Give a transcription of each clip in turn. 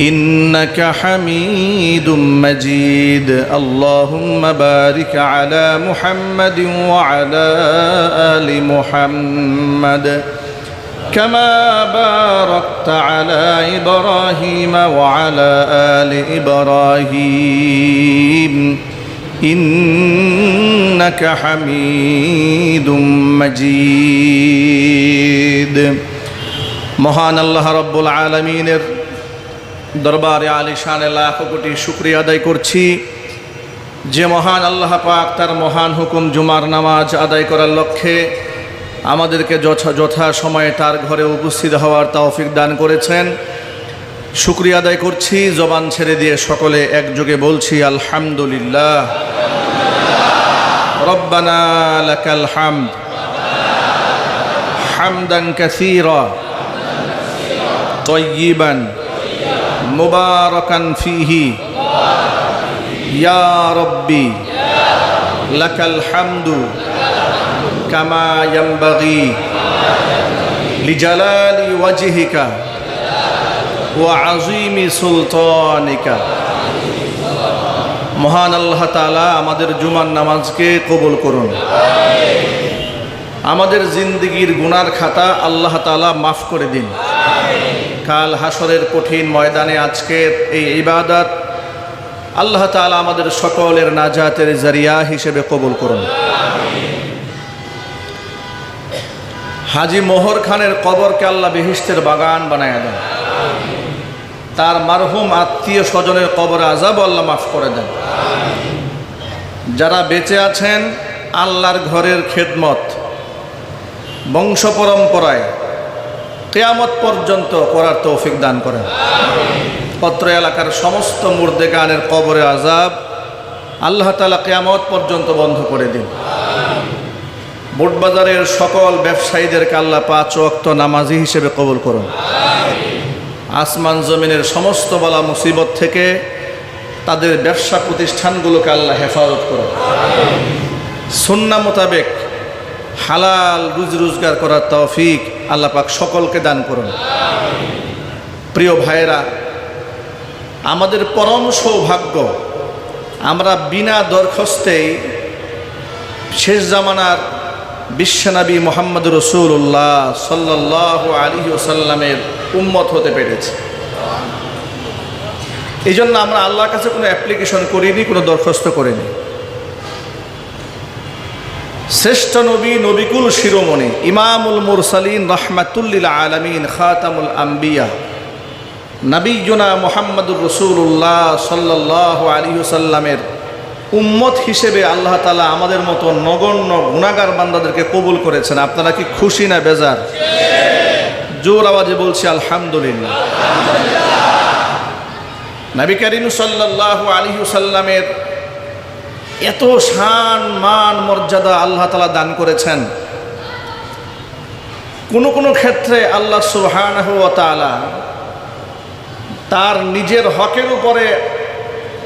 إنك حميد مجيد اللهم بارك على محمد وعلى آل محمد كما باركت على إبراهيم وعلى آل إبراهيم إنك حميد مجيد মহান আল্লাহ রব্বুল আলমিনের দরবারে আলী শানে লাখ কোটি শুক্রিয়া আদায় করছি যে মহান আল্লাহ পাক তার মহান হুকুম জুমার নামাজ আদায় করার লক্ষ্যে আমাদেরকে যথা যথা সময়ে তার ঘরে উপস্থিত হওয়ার তৌফিক দান করেছেন শুক্রিয়া আদায় করছি জবান ছেড়ে দিয়ে সকলে একযোগে বলছি আলহামদুলিল্লাহ রব্বানা লাকাল হামদ হামদান কাসীরা طيبا মুবারাকান ফিহি। ইয়া রব্বি, লাকাল হামদু কামা ইয়ামবাগি লিজালালি ওয়াজহিকা ওয়া আযীমি সুলতানিকা। মহান আল্লাহ তালা আমাদের জুমার নামাজকে কবুল করুন। আমাদের জিন্দগির গুনার খাতা আল্লাহ তালা মাফ করে দিন। কাল হাসরের কঠিন ময়দানে আজকের এই ইবাদত আল্লাহ তাআলা আমাদের সকলের নাজাতের জারিয়া হিসেবে কবুল করুন। হাজি মোহর খানের কবরকে আল্লাহ বেহিস্তের বাগান বানায় দেন। তার মারহুম আত্মীয় স্বজনের কবর আজাব আল্লাহ মাফ করে দেন। যারা বেঁচে আছেন, আল্লাহর ঘরের খেদমত, বংশ পরম্পরায় কেয়ামত পর্যন্ত করার তৌফিক দান করেন। পত্র এলাকার সমস্ত মুর্দে গানের কবরে আজাব আল্লাহ তালা কেয়ামত পর্যন্ত বন্ধ করে দিন। বুটবাজারের সকল ব্যবসায়ীদেরকে আল্লাহ পাঁচ অক্ত নামাজি হিসেবে কবুল করুন। আসমান জমিনের সমস্ত বলা মুসিবত থেকে তাদের ব্যবসা প্রতিষ্ঠানগুলোকে আল্লাহ হেফাজত করুন। সুন্না মোতাবেক হালাল রুজি রোজগার করার তৌফিক আল্লাহ পাক সকলকে দান করুন। প্রিয় ভাইয়েরা, আমাদের পরম সৌভাগ্য, আমরা বিনা দরখাস্তেই শেষ জামানার বিশ্বনবী মোহাম্মদ রসুল্লাহ সাল্লাহ আলী ওসাল্লামের উম্মত হতে পেরেছি। এই জন্য আমরা আল্লাহর কাছে কোনো অ্যাপ্লিকেশন করিনি, কোনো দরখাস্ত করিনি। শ্রেষ্ঠ নবী নবিকুল শিরোমণি ইমামুল মুরসালিন রহমাতুল্লিল আলমিন খাতামুল আম্বিয়া নবীজনা মোহাম্মদুর রসুল্লাহ সাল্লাহ আলী সাল্লামের উম্মত হিসেবে আল্লাহ তালা আমাদের মতো নগণ্য গুণাগার বান্দাদেরকে কবুল করেছেন। আপনারা কি খুশি না বেজার? জোর আওয়াজে বলছি আলহামদুলিল্লাহ। নবী করিম সাল্লাহ আলী সাল্লামের এত শান মান মর্যাদা আল্লাহ তালা দান করেছেন। কোনো কোনো ক্ষেত্রে আল্লাহ সুবহান তালা তার নিজের হকের উপরে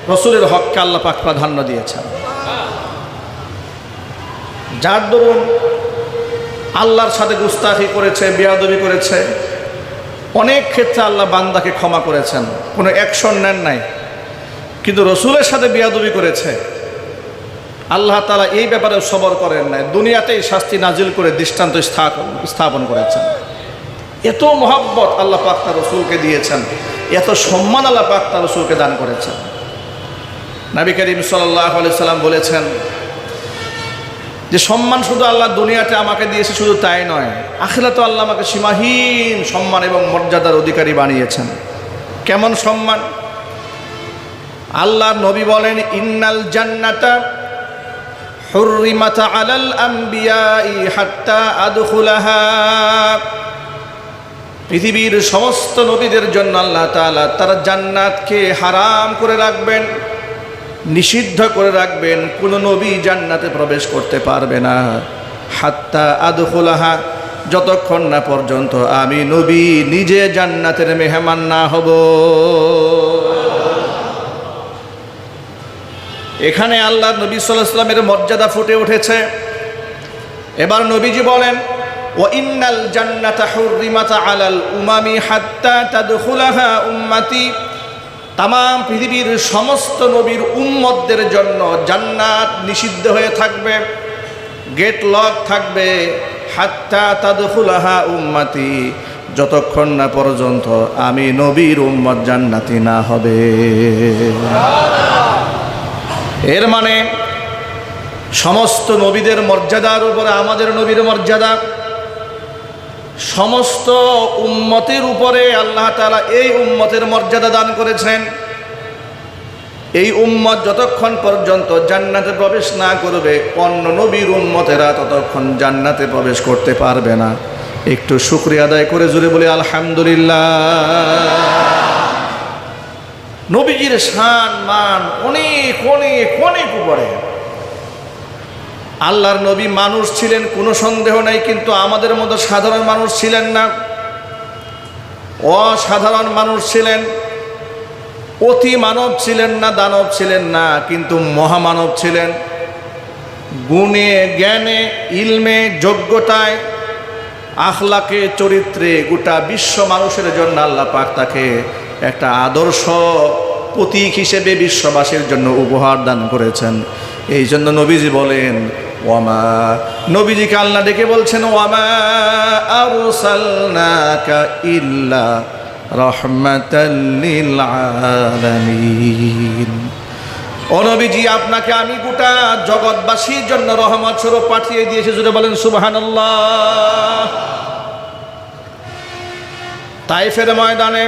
রসুলের হককে আল্লাহ পাক প্রাধান্য দিয়েছেন। যার দরুন আল্লাহর সাথে গুস্তাফি করেছে, বেয়াদবি করেছে, অনেক ক্ষেত্রে আল্লাহ বান্দাকে ক্ষমা করেছেন। কোনো অ্যাকশন নেন নাই। কিন্তু রসুলের সাথে বেয়াদবি করেছে। আল্লাহ তালা এই ব্যাপারে সবর করেন নাই। দুনিয়াতেই শাস্তি নাজিল করে দৃষ্টান্ত স্থাপন করেছেন। এত মহাব্বত আল্লাহ পাক তার রসুলকে দিয়েছেন। এত সম্মান আল্লাহ পাক তার রসুলকে দান করেছেন। নবী করিম সাল্লাহ সাল্লাম বলেছেন যে, সম্মান শুধু আল্লাহ দুনিয়াতে আমাকে দিয়েছে শুধু তাই নয় আখেলা তো আল্লাহ আমাকে সীমাহীন সম্মান এবং মর্যাদার অধিকারী বানিয়েছেন। কেমন সম্মান? আল্লাহ নবী বলেন, ইন্নাল জান্নাতা হুররিমাত আলাল আম্বিয়াই হাত্তা আদখুলাহা। পৃথিবীর সমস্ত নবীদের জন্য আল্লাহ তাআলা তারা জান্নাতকে হারাম করে রাখবেন, নিষিদ্ধ করে রাখবেন, কোন নবী জান্নাতে প্রবেশ করতে পারবে না। হাত্তা আদখুলাহা, যতক্ষণ না পর্যন্ত আমি নবী নিজে জান্নাতের মেহমান না হব। এখানে আল্লাহ নবী সাল্লাহ সাল্লামের মর্যাদা ফুটে উঠেছে। এবার নবীজি বলেন ও ইন্নাল জান্নাতা হুররিমাতা আলাল উমামি হাত্তা তাদখুলাহা উম্মতি। তাম পৃথিবীর সমস্ত নবীর উম্মতদের জন্য জান্নাত নিষিদ্ধ হয়ে থাকবে, গেট লক থাকবে, হাত্তা তাদখুলাহা উম্মতি। যতক্ষণ না পর্যন্ত আমি নবীর উম্মত জান্নাতি না হবে। এর মানে সমস্ত নবীদের মর্যাদার উপরে আমাদের নবীর মর্যাদা, সমস্ত উম্মতের উপরে আল্লাহ তালা এই উম্মতের মর্যাদা দান করেছেন। এই উম্মত যতক্ষণ পর্যন্ত জান্নাতে প্রবেশ না করবে, অন্য নবীর উম্মতেরা ততক্ষণ জান্নাতে প্রবেশ করতে পারবে না। একটু শুক্রিয়া আদায় করে জুড়ে বলি, আলহামদুলিল্লাহ। নবীজির শান, মান অনেক অনেক অনেক উপরে। আল্লাহর নবী মানুষ ছিলেন, কোনো সন্দেহ নাই, কিন্তু আমাদের মতো সাধারণ মানুষ ছিলেন না। অসাধারণ মানুষ ছিলেন, অতি মানব ছিলেন না, দানব ছিলেন না, কিন্তু মহামানব ছিলেন। গুণে, জ্ঞানে, ইলমে, যোগ্যতায়, আখলাকে, চরিত্রে গোটা বিশ্ব মানুষের জন্য আল্লাহ পাক তাকে একটা আদর্শ প্রতীক হিসেবে বিশ্ববাসীর জন্য উপহার দান করেছেন। এই জন্য নবীজি বলেন, ওয়ামা নবীজিকে আল্লাহ ডেকে বলছেন, ওয়ামা আরসালনাকা ইল্লা রহমাতাল্লিল আলামিন ও নবীজি, আপনাকে আমি গোটা জগৎবাসীর জন্য রহমত স্বরূপ পাঠিয়ে দিয়েছি। যদি বলেন, সুবহানাল্লাহ। তাইফের ময়দানে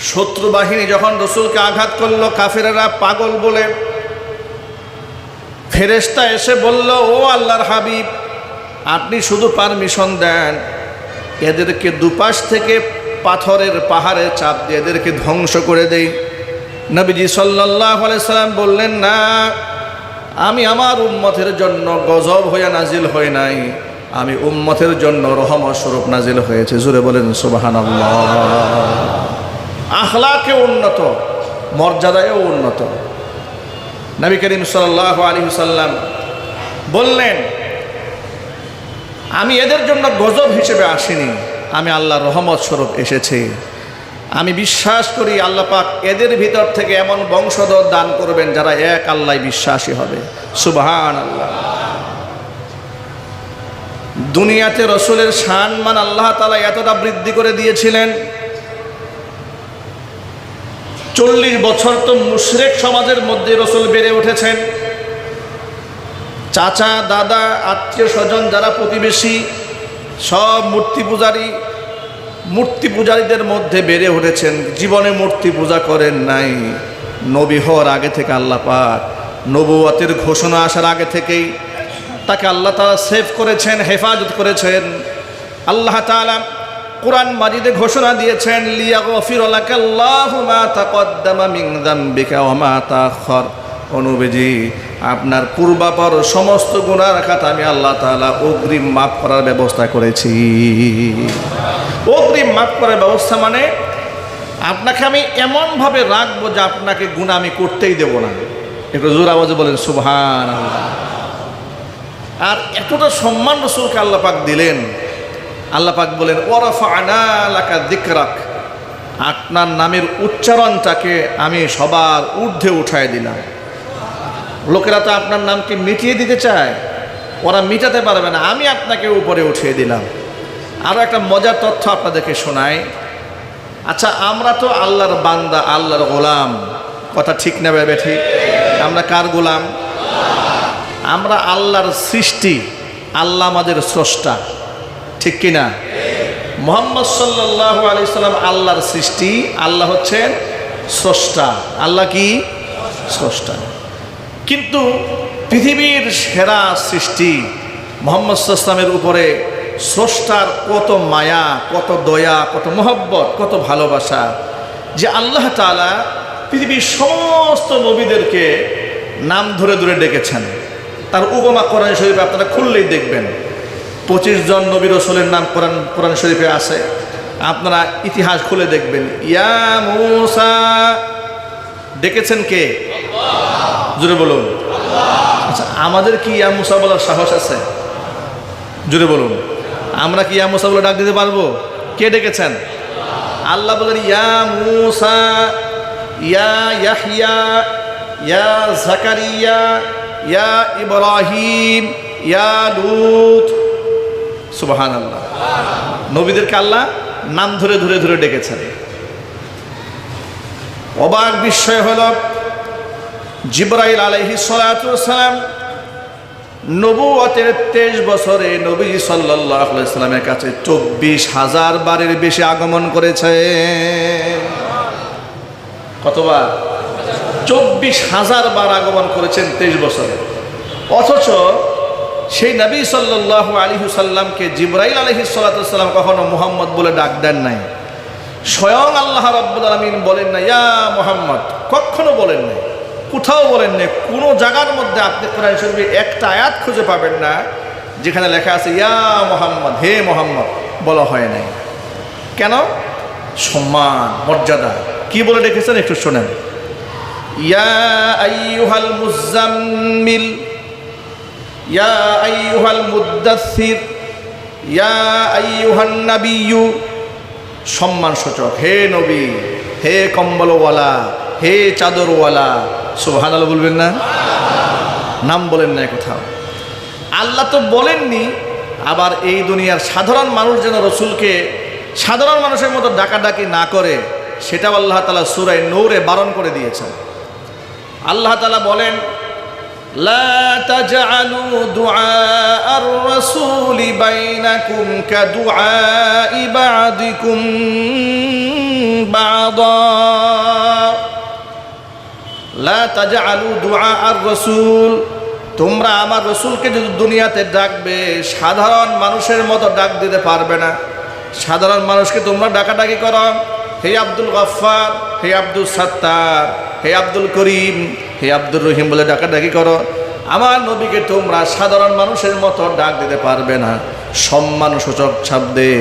শত্রু বাহিনী যখন রসুলকে আঘাত করল, কাফেরেরা পাগল বলে ফেরেস্তা এসে বলল, ও আল্লাহর হাবিব, আপনি শুধু পারমিশন দেন। এদেরকে দুপাশ থেকে পাথরের পাহাড়ে চাপ দিয়ে এদেরকে ধ্বংস করে দেই। নবীজি সাল্লাহ সাল্লাম বললেন, না, আমি আমার উম্মতের জন্য গজব হয়ে নাজিল হয়ে নাই। আমি উম্মতের জন্য রহমত স্বরূপ নাজিল হয়েছে। জুড়ে বলেন সুবাহান আখলাকে উন্নত, মর্যাদায়ও উন্নত। নবী করিম সাল্লাহ আলী সাল্লাম বললেন, আমি এদের জন্য গজব হিসেবে আসিনি। আমি আল্লাহ রহমত স্বরূপ এসেছি। আমি বিশ্বাস করি আল্লাহ পাক এদের ভিতর থেকে এমন বংশধর দান করবেন যারা এক আল্লাহ বিশ্বাসী হবে। সুবহান আল্লাহ দুনিয়াতে রসুলের সম্মান আল্লাহ তালা এতটা বৃদ্ধি করে দিয়েছিলেন চল্লিশ বছর তো মুশরেক সমাজের মধ্যে রসুল বেড়ে উঠেছেন। চাচা, দাদা, আত্মীয় স্বজন যারা প্রতিবেশী, সব মূর্তি পূজারী, মূর্তি পূজারীদের মধ্যে বেড়ে উঠেছেন। জীবনে মূর্তি পূজা করেন নাই। নবী হওয়ার আগে থেকে আল্লাহ পাক নবুয়াতের ঘোষণা আসার আগে থেকেই তাকে আল্লাহ তালা সেভ করেছেন, হেফাজত করেছেন। আল্লাহ তালা কোরআন মাজিদে ঘোষণা দিয়েছেন অনুবেজি আপনার পূর্বাপর সমস্ত গুনার খাতা আমি আল্লাহ তাআলা অগ্রিম মাফ করার ব্যবস্থা করেছি। অগ্রিম মাফ করার ব্যবস্থা মানে আপনাকে আমি এমনভাবে রাখব যে আপনাকে গুণা আমি করতেই দেব না। একটু জোর আওয়াজে বলেন আল্লাহ আর এতটা সম্মান রসুলকে আল্লাহ পাক দিলেন আল্লাহ পাক বলেন ওরফা আনালাকা দিকরাক আপনার নামের উচ্চারণটাকে আমি সবার ঊর্ধ্বে উঠায় দিলাম। লোকেরা তো আপনার নামকে মিটিয়ে দিতে চায়, ওরা মিটাতে পারবে না, আমি আপনাকে উপরে উঠিয়ে দিলাম। আরও একটা মজার তথ্য আপনাদেরকে শোনাই। আচ্ছা আমরা তো আল্লাহর বান্দা, আল্লাহর গোলাম। কথা ঠিক না ভেবে ঠিক? আমরা কার গোলাম? আমরা আল্লাহর সৃষ্টি, আল্লাহ আমাদের স্রষ্টা। ঠিক কিনা? মোহাম্মদ সাল্লাহ আলি সাল্লাম আল্লাহর সৃষ্টি, আল্লাহ হচ্ছেন স্রষ্টা। আল্লাহ কি? স্রষ্টা। কিন্তু পৃথিবীর সেরা সৃষ্টি মোহাম্মদ সাল্লামের উপরে স্রষ্টার কত মায়া, কত দয়া, কত মোহব্বত, কত ভালোবাসা যে আল্লাহ তালা পৃথিবীর সমস্ত নবীদেরকে নাম ধরে ধরে ডেকেছেন। তার উপমা কোরআন শরীফে আপনারা খুললেই দেখবেন। পঁচিশ জন নবী রসুলের নাম কোরআন কোরআন শরীফে আছে। আপনারা ইতিহাস খুলে দেখবেন। ইয়া মুসা, ডেকেছেন কে? জুড়ে বলুন। আচ্ছা আমাদের কি ইয়া মুসা বলার সাহস আছে? জুড়ে বলুন। আমরা কি ইয়া মুসা বলে ডাক দিতে পারব? কে ডেকেছেন? আল্লাহ বলেন, ইয়া মুসা, ইয়া ইয়াহিয়া, ইয়া জাকারিয়া, ইয়া ইব্রাহিম, ইয়া লুত। সুবাহান আল্লাহ নবীদেরকে আল্লাহ নাম ধরে ধরে ধরে ডেকেছেন। অবাক বিস্ময় হল জিব্রাইল আলহি সালাম নবুয়তের তেইশ বছরে নবী সাল্লাহ সাল্লামের কাছে চব্বিশ হাজার বারের বেশি আগমন করেছে। কতবার? চব্বিশ হাজার বার আগমন করেছেন তেইশ বছরে। অথচ সেই নবী সাল্লাহ আলী সাল্লামকে জিব্রাইল আলহি সাল্লাম কখনো মোহাম্মদ বলে ডাক দেন নাই। স্বয়ং আল্লাহ রব্বুল আলমিন বলেন না ইয়া মোহাম্মদ, কখনো বলেন নাই, কোথাও বলেন নাই, কোনো জায়গার মধ্যে আপনি কোরআন শরীফে একটা আয়াত খুঁজে পাবেন না, যেখানে লেখা আছে, ইয়া মোহাম্মদ, হে মোহাম্মদ বলা হয় নাই। কেন? সম্মান, মর্যাদা। কি বলে রেখেছেন একটু শোনেন। ইয়া আইয়ুহাল মুজাম্মিল সম্মান সূচক, হে নবী, হে কম্বলওয়ালা, হে চাদরওয়ালা, সুবহানাল্লাহ বলবেন না? নাম বলেন না কোথাও আল্লাহ তো বলেননি, আবার এই দুনিয়ার সাধারণ মানুষ যেন রসুলকে সাধারণ মানুষের মতো ডাকাডাকি না করে, সেটাও আল্লাহ তালা সুরায় নৌরে বারণ করে দিয়েছেন। আল্লাহ তালা বলেন لا تجعلوا دعاء الرسول بينكم كدعاء بعضكم بعضا لا تجعلوا دعاء الرسول তোমরা আমার রসুলকে যদি দুনিয়াতে ডাকবে সাধারণ মানুষের মতো ডাক দিতে পারবে না সাধারণ মানুষকে তোমরা ডাকাডাকি করো হে আব্দুল গফ্ফার, হে আব্দুল সত্তার, হে আব্দুল করিম, হে আব্দুর রহিম বলে ডাকাডাকি করো। আমার নবীকে তোমরা সাধারণ মানুষের মতো ডাক দিতে পারবে না। সম্মান সূচক শব্দে,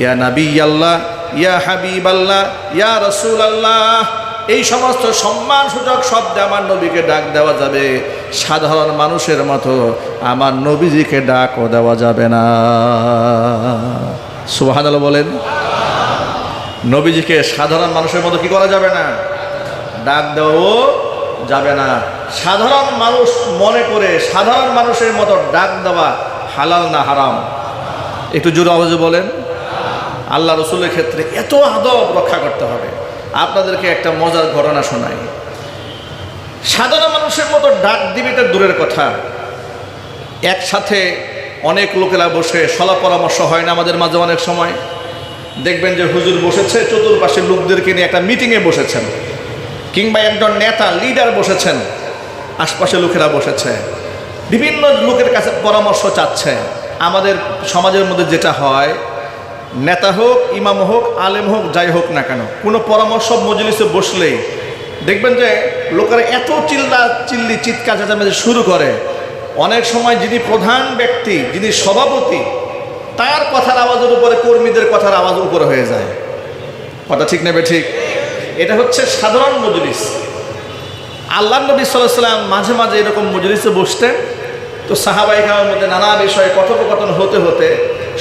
ইয়া নাবি আল্লাহ ইয়া হাবিব আল্লাহ ইয়া রসুল আল্লাহ এই সমস্ত সম্মান সূচক শব্দে আমার নবীকে ডাক দেওয়া যাবে। সাধারণ মানুষের মতো আমার নবীজিকে ডাকও দেওয়া যাবে না। সুবাহান বলেন। নবীজিকে সাধারণ মানুষের মতো কি করা যাবে না? ডাক দেওয়াও যাবে না। সাধারণ মানুষ মনে করে সাধারণ মানুষের মতো ডাক দেওয়া হালাল না হারাম? একটু জোর আওয়াজে বলেন। আল্লাহ রসুলের ক্ষেত্রে এত আদব রক্ষা করতে হবে। আপনাদেরকে একটা মজার ঘটনা শোনাই। সাধারণ মানুষের মতো ডাক দিবে এটা দূরের কথা। একসাথে অনেক লোকেরা বসে সলা পরামর্শ হয় না আমাদের মাঝে অনেক সময়। দেখবেন যে হুজুর বসেছে চতুর্পাশে লোকদেরকে নিয়ে একটা মিটিংয়ে বসেছেন। কিংবা একজন নেতা লিডার বসেছেন, আশপাশে লোকেরা বসেছে। বিভিন্ন লোকের কাছে পরামর্শ চাচ্ছে। আমাদের সমাজের মধ্যে যেটা হয়, নেতা হোক, ইমাম হোক, আলেম হোক, যাই হোক না কেন, কোনো পরামর্শ মজলিসে বসলেই দেখবেন যে লোকেরা এত চিল্লা চিল্লি, চিৎকার চেঁচামেচি শুরু করে। অনেক সময় যিনি প্রধান ব্যক্তি, যিনি সভাপতি তার কথার আওয়াজের উপরে কর্মীদের কথার আওয়াজ উপরে হয়ে যায়। কথা ঠিক নেবে ঠিক এটা হচ্ছে সাধারণ মজলিস। আল্লাহ নবী সাল্লাম মাঝে মাঝে এরকম মজলিসে বসতেন, তো সাহাবাই খাওয়ার মধ্যে নানা বিষয়ে কথোপকথন হতে হতে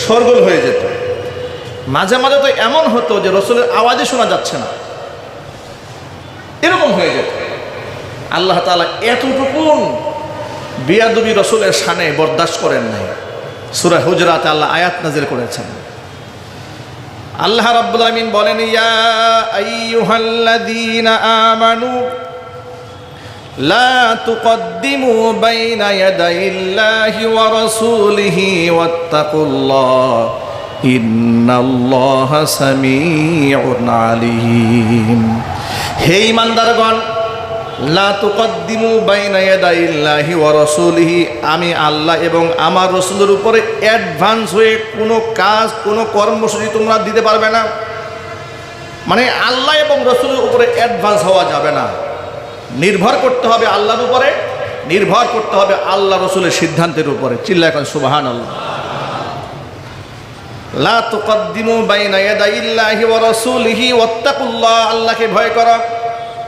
সরগোল হয়ে যেত। মাঝে মাঝে তো এমন হতো যে রসুলের আওয়াজই শোনা যাচ্ছে না। এরকম হয়ে যেত। আল্লাহ তালা এতটুকুন বিয়াদবি রসুলের সানে বরদাস্ত করেন নাই। সুরা হুজরাতে আল্লাহ আয়াত নাজির করেছেন। আল্লাহ রাব্বুল আমিন বলেন, ইয়া আইয়ুহাল্লাযীনা আমানু, লা তুকদ্দিমু বাইনা ইয়াদাইল্লাহি ওয়া রাসূলিহি ওয়াত্তাকুল্লাহ, ইন্নাল্লাহা সামিউন আলীম। হে ইমানদারগণ আমি আল্লাহ এবং আমার রসুলের উপরে অ্যাডভান্স হয়ে কোনো কাজ, কোনো কর্মসূচি তোমরা দিতে পারবে না। মানে আল্লাহ এবং রসুলের উপরে অ্যাডভান্স হওয়া যাবে না। নির্ভর করতে হবে আল্লাহর উপরে, নির্ভর করতে হবে আল্লাহ রসুলের সিদ্ধান্তের উপরে। চিল্লা এখন সুবাহান আল্লাহ আল্লাহকে ভয় করো।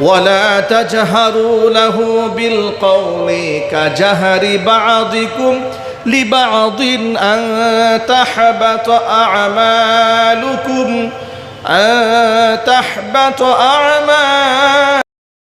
ولا تجهروا له بالقول كجهر بعضكم لبعض أن تحبط أعمالكم أن تحبط